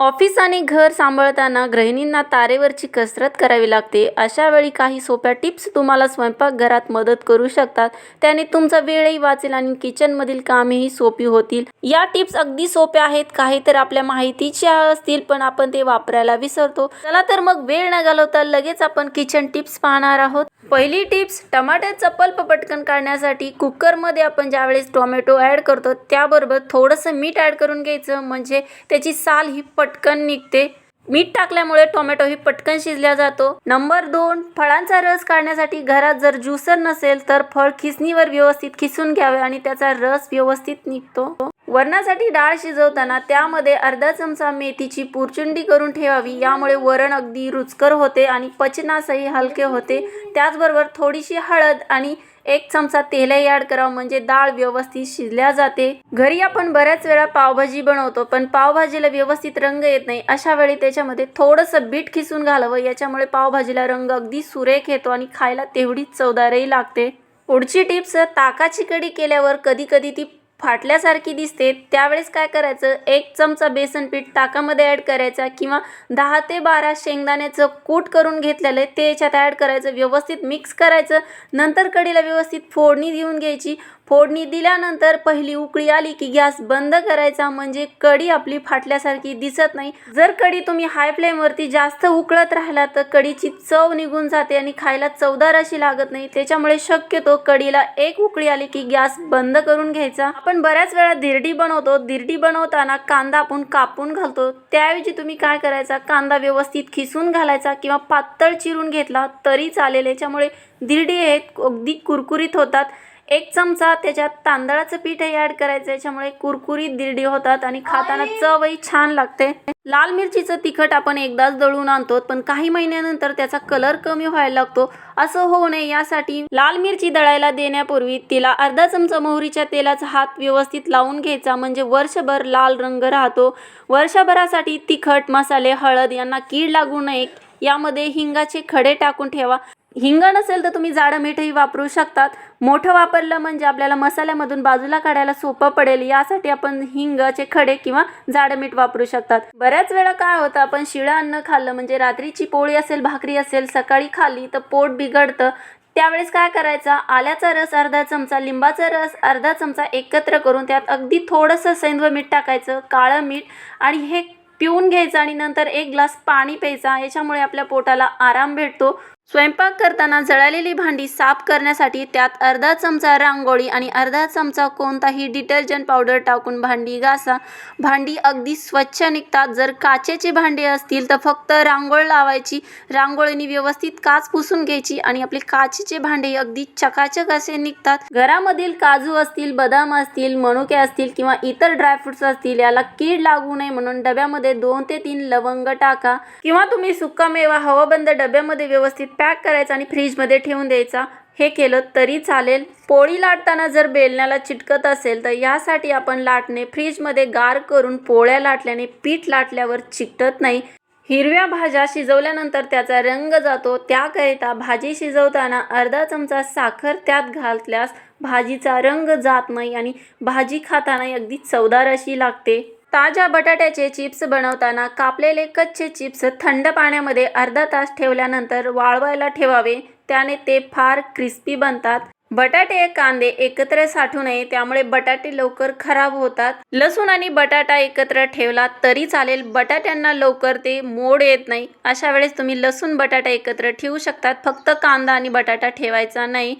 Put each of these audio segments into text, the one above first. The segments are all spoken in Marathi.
ऑफिस आणि घर सांभाळताना गृहिणींना तारेवरची कसरत करावी लागते. अशा वेळी काही सोप्या टिप्स तुम्हाला स्वयंपाकघरात मदत करू शकतात. त्याने तुमचा वेळही वाचेल आणि किचनमधील कामेही सोपी होतील. या टिप्स अगदी सोप्या आहेत. काही तर आपल्या माहितीच्या असतील पण आपण ते वापरायला विसरतो. चला तर मग वेळ न घालवता लगेच आपण किचन टिप्स पाहणार आहोत. पहिली टिप्स टमाट्याचा पल्प पटकन काढण्यासाठी कुकरमध्ये आपण ज्यावेळेस टोमॅटो ॲड करतो त्याबरोबर थोडंसं मीठ ॲड करून घ्यायचं. म्हणजे त्याची साल ही पट पटकन निघते. मीठ टाकल्यामुळे टोमॅटो ही पटकन शिजल्या जातो. नंबर दोन फळांचा रस काढण्यासाठी घरात जर ज्युसर नसेल तर फळ खिसणीवर व्यवस्थित खिसून घ्यावे आणि त्याचा रस व्यवस्थित निघतो. वरणासाठी डाळ शिजवताना त्यामध्ये अर्धा चमचा मेथीची पुरचुंडी करून ठेवावी. यामुळे वरण अगदी रुचकर होते आणि पचनासही हलके होते. त्याचबरोबर थोडीशी हळद आणि एक चमचा तेलही ॲड करावं म्हणजे डाळ व्यवस्थित शिजल्या जाते. घरी आपण बऱ्याच वेळा पावभाजी बनवतो पण पावभाजीला व्यवस्थित रंग येत नाही. अशा वेळी त्याच्यामध्ये थोडंसं बीट खिसून घालावं याच्यामुळे पावभाजीला रंग अगदी सुरेख येतो आणि खायला तेवढीच चवदारही लागते. पुढची टिप्स ताकाची कढी केल्यावर कधी कधी ती फाटल्यासारखी दिसते त्यावेळेस काय करायचं? एक चमचा बेसन पीठ ताकामध्ये ॲड करायचा किंवा दहा ते बारा शेंगदाण्याचं कूट करून घेतलेलं आहे ते याच्यात ॲड करायचं व्यवस्थित मिक्स करायचं नंतर कढीला व्यवस्थित फोडणी देऊन घ्यायची. फोडणी दिल्यानंतर पहिली उकळी आली की गॅस बंद करायचा म्हणजे कढी आपली फाटल्यासारखी दिसत नाही. जर कढी तुम्ही हाय फ्लेमवरती जास्त उकळत राहिला तर कढीची चव निघून जाते आणि खायला चवदार अशी लागत नाही. त्याच्यामुळे शक्यतो कढीला एक उकळी आली की गॅस बंद करून घ्यायचा. आपण बऱ्याच वेळा धिरडी बनवतो. धिरडी बनवताना कांदा आपण कापून घालतो. त्याऐवजी तुम्ही काय करायचा? कांदा व्यवस्थित खिसून घालायचा किंवा पातळ चिरून घेतला तरी चालेल. याच्यामुळे धिरडी हे अगदी कुरकुरीत होतात. एक चमचा त्याच्यात तांदळाचं पीठही ॲड करायचं याच्यामुळे कुरकुरीत दिरडी होतात आणि खाताना चवही छान लागते. लाल मिरचीचं तिखट आपण एकदाच दळून आणतो पण काही महिन्यानंतर त्याचा कलर कमी व्हायला लागतो. असं होऊ नये यासाठी लाल मिरची दळायला देण्यापूर्वी तिला अर्धा चमचा मोहरीच्या तेलाचा हात व्यवस्थित लावून घ्यायचा म्हणजे वर्षभर लाल रंग राहतो. वर्षभरासाठी तिखट मसाले हळद यांना कीड लागू नये. यामध्ये हिंगाचे खडे टाकून ठेवा. हिंग नसेल तर तुम्ही जाडं मीठही वापरू शकतात. मोठं वापरलं म्हणजे आपल्याला मसाल्यामधून बाजूला काढायला सोपं पडेल. यासाठी आपण हिंगाचे खडे किंवा जाडं मीठ वापरू शकतात. बऱ्याच वेळा काय होतं आपण शिळं अन्न खाल्लं म्हणजे रात्रीची पोळी असेल भाकरी असेल सकाळी खाल्ली तर पोट बिघडतं. त्यावेळेस काय करायचा आल्याचा रस अर्धा चमचा लिंबाचा रस अर्धा चमचा एकत्र करून त्यात अगदी थोडंसं सैंधव मीठ टाकायचं काळं मीठ आणि हे पिऊन घ्यायचं आणि नंतर एक ग्लास पाणी प्यायचा. याच्यामुळे आपल्या पोटाला आराम भेटतो. स्वयंपाक करताना जळालेली भांडी साफ करण्यासाठी त्यात अर्धा चमचा रांगोळी आणि अर्धा चमचा कोणताही डिटर्जंट पावडर टाकून भांडी घासा. भांडी अगदी स्वच्छ निघतात. जर काचेची भांडी असतील तर फक्त रांगोळ लावायची. रांगोळीने व्यवस्थित काच पुसून घ्यायची आणि आपली काचेचे भांडे अगदी चकाचक असे निघतात. घरामधील काजू असतील बदाम असतील मनुके असतील किंवा इतर ड्रायफ्रुट्स असतील याला कीड लागू नये म्हणून डब्यामध्ये दोन ते तीन लवंग टाका. किंवा तुम्ही सुकामेवा हवाबंद डब्यामध्ये व्यवस्थित पॅक करायचा आणि फ्रीजमध्ये ठेवून द्यायचा. हे केलं तरी चालेल. पोळी लाटताना जर बेलण्याला चिटकत असेल तर यासाठी आपण लाटणे फ्रीजमध्ये गार करून पोळ्या लाटल्याने पीठ लाटल्यावर चिकटत नाही. हिरव्या भाज्या शिजवल्यानंतर त्याचा रंग जातो. त्याकरिता भाजी शिजवताना अर्धा चमचा साखर त्यात घातल्यास भाजीचा रंग जात नाही आणि भाजी खाताना अगदी चवदार अशी लागते. ताज्या बटाट्याचे चिप्स बनवताना कापलेले कच्चे चिप्स थंड पाण्यामध्ये अर्धा तास ठेवल्यानंतर वाळवायला ठेवावे. त्याने ते फार क्रिस्पी बनतात. बटाटे कांदे एकत्र साठू नये त्यामुळे बटाटे लवकर खराब होतात. लसूण आणि बटाटा एकत्र ठेवला तरी चालेल. बटाट्यांना लवकर ते मोड येत नाही. अशा वेळेस तुम्ही लसूण बटाटा एकत्र ठेवू शकतात. फक्त कांदा आणि बटाटा ठेवायचा नाही.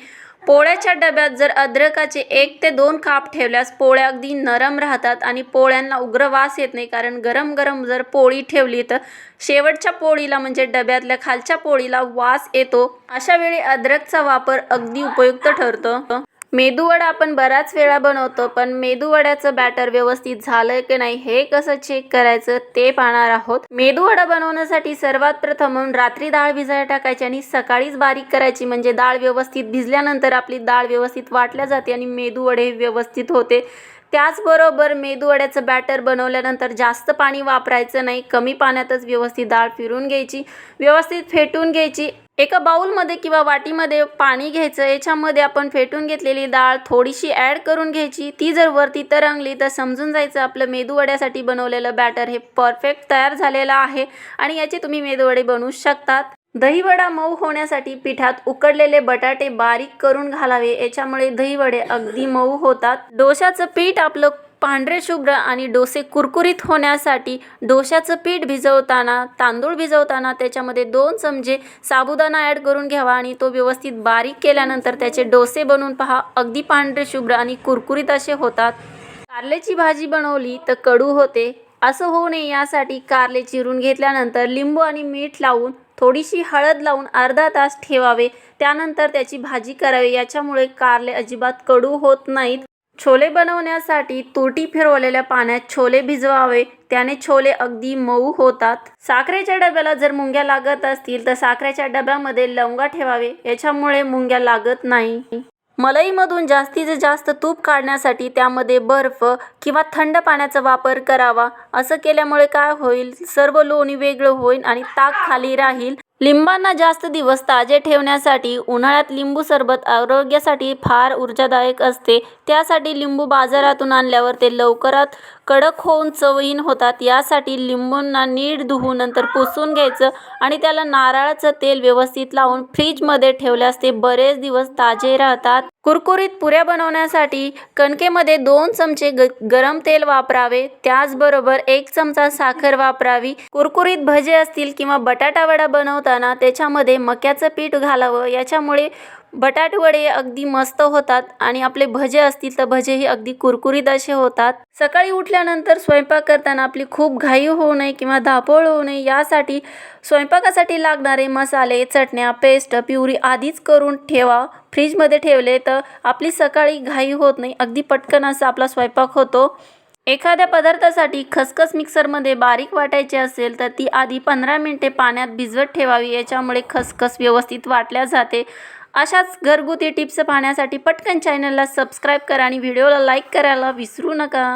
पोळ्याच्या डब्यात जर अद्रकाचे एक ते दोन काप ठेवल्यास पोळ्या अगदी नरम राहतात आणि पोळ्यांना उग्र वास येत नाही कारण गरम गरम जर पोळी ठेवली तर शेवटच्या पोळीला म्हणजे डब्यातल्या खालच्या पोळीला वास येतो. अशा वेळी अद्रकचा वापर अगदी उपयुक्त ठरतो. मेदूवडा आपण बऱ्याच वेळा बनवतो पण मेदूवड्याचं बॅटर व्यवस्थित झालंय की नाही हे कसं चेक करायचं ते पाहणार आहोत. मेदूवडा बनवण्यासाठी सर्वात प्रथम रात्री डाळ भिजायला टाकायची आणि सकाळीच बारीक करायची. म्हणजे डाळ व्यवस्थित भिजल्यानंतर आपली डाळ व्यवस्थित वाटल्या जाते आणि मेदूवडे व्यवस्थित होते. त्याचबरोबर मेदूवड्याचं बॅटर बनवल्यानंतर जास्त पाणी वापरायचं नाही कमी पाण्यातच व्यवस्थित डाळ फिरून घ्यायची व्यवस्थित फेटून घ्यायची. एका बाऊलमध्ये किंवा वाटीमध्ये पाणी घ्यायचं याच्यामध्ये आपण फेटून घेतलेली डाळ थोडीशी ॲड करून घ्यायची. ती जर वरती तरंगली तर समजून जायचं आपलं मेदूवड्यासाठी बनवलेलं बॅटर हे परफेक्ट तयार झालेलं आहे आणि याचे तुम्ही मेदूवडे बनवू शकतात. दहीवडा मऊ होण्यासाठी पिठात उकडलेले बटाटे बारीक करून घालावे. याच्यामुळे दहीवडे अगदी मऊ होतात. डोशाचं पीठ आपलं पांढरे शुभ्र आणि डोसे कुरकुरीत होण्यासाठी डोशाचं पीठ भिजवताना तांदूळ भिजवताना त्याच्यामध्ये दोन चमचे साबुदाणा ॲड करून घ्यावा आणि तो व्यवस्थित बारीक केल्यानंतर त्याचे डोसे बनवून पहा. अगदी पांढरे शुभ्र आणि कुरकुरीत असे होतात. कारल्याची भाजी बनवली तर कडू होते. असं होऊ नये यासाठी कारले चिरून घेतल्यानंतर लिंबू आणि मीठ लावून थोडीशी हळद लावून अर्धा तास ठेवावे. त्यानंतर त्याची भाजी करावी. याच्यामुळे कारले अजिबात कडू होत नाहीत. छोले बनवण्यासाठी तुरटी फिरवलेल्या पाण्यात छोले भिजवावे. त्याने छोले अगदी मऊ होतात. साखरेच्या डब्याला जर मुंग्या लागत असतील तर साखरेच्या डब्यामध्ये लवंगा ठेवावे. याच्यामुळे मुंग्या लागत नाही. मलईमधून जास्तीत जास्त तूप काढण्यासाठी त्यामध्ये बर्फ किंवा थंड पाण्याचा वापर करावा. असं केल्यामुळे काय होईल? सर्व लोणी वेगळं होईल आणि ताक खाली राहील. लिंबांना जास्त दिवस ताजे ठेवण्यासाठी उन्हाळ्यात लिंबू सरबत आरोग्यासाठी फार ऊर्जादायक असते. त्यासाठी लिंबू बाजारातून आणल्यावर ते लवकरात कडक होऊन चवहीन होतात. यासाठी लिंबूंना नीट धुवून नंतर पुसून घ्यायचं आणि त्याला नारळाचं तेल व्यवस्थित लावून फ्रीजमध्ये ठेवल्यास ते बरेच दिवस ताजे राहतात. कुरकुरीत पुऱ्या बनवण्यासाठी कणकेमध्ये दोन चमचे ग गरम तेल वापरावे. त्याचबरोबर एक चमचा साखर वापरावी. कुरकुरीत भजे असतील किंवा बटाटा वडा बनवताना त्याच्यामध्ये मक्याचं पीठ घालावं. याच्यामुळे बटाटवडे अगदी मस्त होतात आणि आपले भजे असतील तर भजेही अगदी कुरकुरीत असे होतात. सकाळी उठल्यानंतर स्वयंपाक करताना आपली खूप घाई होऊ नये किंवा धापोळ होऊ नये यासाठी स्वयंपाकासाठी लागणारे मसाले चटण्या पेस्ट प्युरी आधीच करून ठेवा. फ्रीजमध्ये ठेवले तर आपली सकाळी घाई होत नाही. अगदी पटकन असा आपला स्वयंपाक होतो. एखाद्या पदार्थासाठी खसखस मिक्सरमध्ये बारीक वाटायची असेल तर ती आधी पंधरा मिनटे पाण्यात भिजवत ठेवावी. याच्यामुळे खसखस व्यवस्थित वाटल्या जाते. अशाच घरगुती टिप्स पाहण्यासाठी पटकन चॅनलला सबस्क्राईब करा आणि व्हिडिओला लाईक करायला विसरू नका.